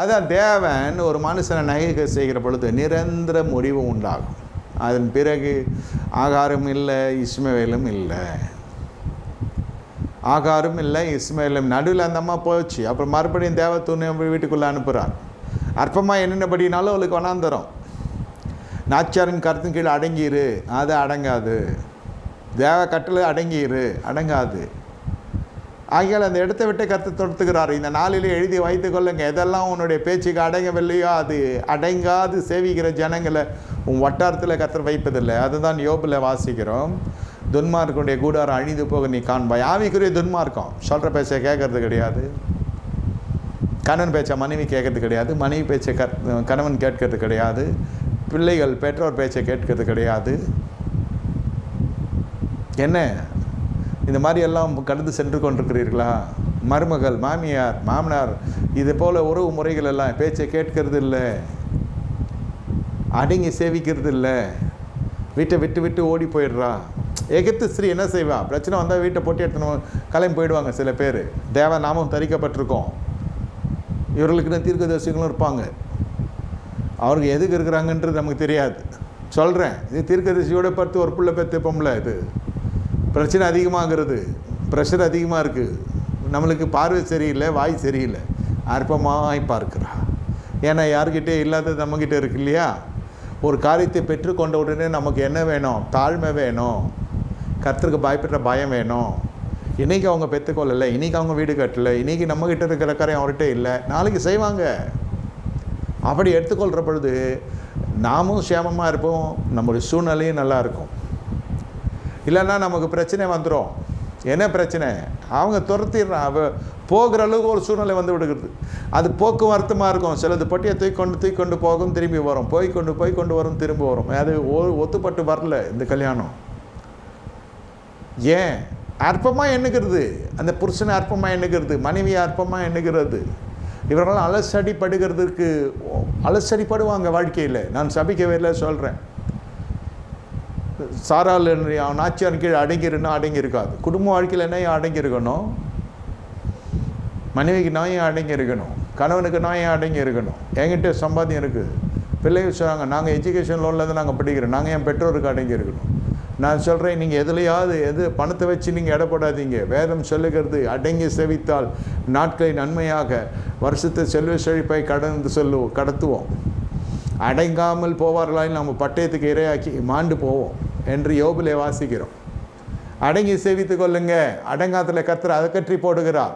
அதான் தேவன் ஒரு மனுஷனை நகைக்க செய்கிற பொழுது நிரந்தர முடிவு உண்டாகும். அதன் பிறகு ஆகாரம் இல்லை இஸ்மவேலும் இல்லை. ஆகாரும் இல்லை இஸ்மவேலும் நடுவில் அந்த அம்மா போச்சு. அப்புறம் மறுபடியும் தேவ துணை வீட்டுக்குள்ளே அனுப்புகிறார் அற்பமாக என்னென்னபடினாலும் அவளுக்கு வனாந்தரம். நாச்சாரின் கருத்தின் கீழே அடங்கிரு அது அடங்காது. தேவ கட்டளை அடங்கிரு அடங்காது. ஆகியால் அந்த இடத்தை விட்டு கருத்து தொடுத்துக்கிறார் இந்த நாளிலே எழுதி வைத்து கொள்ளுங்க எதெல்லாம் உன்னுடைய பேச்சுக்கு அடங்கவில்லையோ அது அடங்காது சேவிக்கிற ஜனங்களை உன் வட்டாரத்தில் கற்று வைப்பதில்லை. அதுதான் யோபில் வாசிக்கிறோம். துன்மார்க்குடைய கூடாரம் அழிந்து போக நீ காண்பாய். ஆவிக்குரிய துன்மார்க்கம். சொல்கிற பேச்சை கேட்கறது கிடையாது. கணவன் பேச்சை மனைவி கேட்கறது கிடையாது. மனைவி பேச்சை கத் கணவன் கேட்கறது கிடையாது. பிள்ளைகள் பெற்றோர் பேச்சை கேட்கறது கிடையாது. என்ன? இந்த மாதிரி எல்லாம் கடந்து சென்று கொண்டிருக்கிறீர்களா? மருமகள் மாமியார் மாமனார் இது போல் உறவு முறைகள் எல்லாம் பேச்சை கேட்கறது இல்லை அடங்கி சேவிக்கிறது இல்லை வீட்டை விட்டு விட்டு ஓடி போயிடுறா. எகத்து ஸ்ரீ என்ன செய்வா? பிரச்சனை வந்தால் வீட்டை போட்டி எடுத்துன்னு கிளம்பி போயிடுவாங்க சில பேர். தேவ நாமம் தரிக்கப்பட்டிருக்கோம். இவர்களுக்குன்னு தீர்க்கதரிசிகளும் இருப்பாங்க. அவருக்கு எதுக்கு இருக்கிறாங்கன்றது நமக்கு தெரியாது. சொல்கிறேன் இது தீர்க்கதரிசியோட பார்த்து ஒரு பிள்ளை பெற்று பொம்பளை இது. பிரச்சனை அதிகமாகிறது. ப்ரெஷர் அதிகமாக இருக்குது நம்மளுக்கு பார்வை சரியில்லை வாய் சரியில்லை. அற்பமாய் பார்க்கிறா. ஏன்னா யார்கிட்டே இல்லாதது நம்மக்கிட்ட இருக்கு இல்லையா? ஒரு காரியத்தை பெற்றுக்கொண்ட உடனே நமக்கு என்ன வேணும்? தாழ்மை வேணும். கருத்துக்கு பயப்படுற பயம் வேணும். இன்றைக்கி அவங்க பெற்றுக்கொள்ளலை இன்றைக்கி அவங்க வீடு கட்டலை இன்றைக்கி நம்மக்கிட்ட இருக்கிற காரியம் அவர்கிட்ட இல்லை. நாளைக்கு செய்வாங்க. அப்படி எடுத்துக்கொள்கிற பொழுது நாமும் சேமமாக இருப்போம். நம்மளுடைய சூழ்நிலையும் நல்லாயிருக்கும் இல்லைன்னா நமக்கு பிரச்சனை வந்துடும் என்ன பிரச்சனை? அவங்க துரத்திடுறான் அவ போகிற அளவுக்கு ஒரு சூழ்நிலை வந்து விடுகிறது. அது போக்குவரத்துமாக இருக்கும். சிலது பொட்டியை தூக்கி கொண்டு தூக்கி கொண்டு போகும் திரும்பி வரும். போய் கொண்டு போய் கொண்டு வரும் திரும்பி வரும். அது ஒ- ஒத்துப்பட்டு வரல இந்த கல்யாணம். ஏன்? அற்பமாக எண்ணுகிறது. அந்த புருஷனை அற்பமாக எண்ணுகிறது. மனைவி அற்பமாக எண்ணுகிறது. இவர்கள் அலசடி படுகிறதுக்கு அலசடி படுவாங்க வாழ்க்கையில். நான் சபிக்கவே இல்லை சொல்கிறேன் சாரால் நாச்சியார் கீழே அடங்கிருன்னா அடங்கியிருக்காது. குடும்ப வாழ்க்கையில் என்ன அடங்கி இருக்கணும் மனைவிக்கு நான் ஏன் அடங்கி இருக்கணும் கணவனுக்கு நான் ஏன் அடங்கி இருக்கணும் என்கிட்ட சம்பாத்தியம் இருக்குது. பிள்ளைகள் சொல்கிறாங்க நாங்கள் எஜுகேஷன் லோனில் தான் நாங்கள் படிக்கிறோம். நாங்கள் என் பெற்றோருக்கு அடங்கி இருக்கணும் நான் சொல்கிறேன் நீங்கள் எதுலையாவது எது பணத்தை வச்சு நீங்கள் இடப்படாதீங்க. வேதம் சொல்லுகிறது அடங்கி செவித்தால் நாட்களை நன்மையாக வருஷத்தை செல்வ செழிப்பை கடந்து செல்லுவோம் கடத்துவோம். அடங்காமல் போவார்களால் நம்ம பட்டயத்துக்கு இரையாக்கி மாண்டு போவோம். என்று யோபிலே வாசிக்கிறோம். அடங்கி சேவித்து கொள்ளுங்க. அடங்காத்தில் கத்திர அதை கற்றி போடுகிறார்.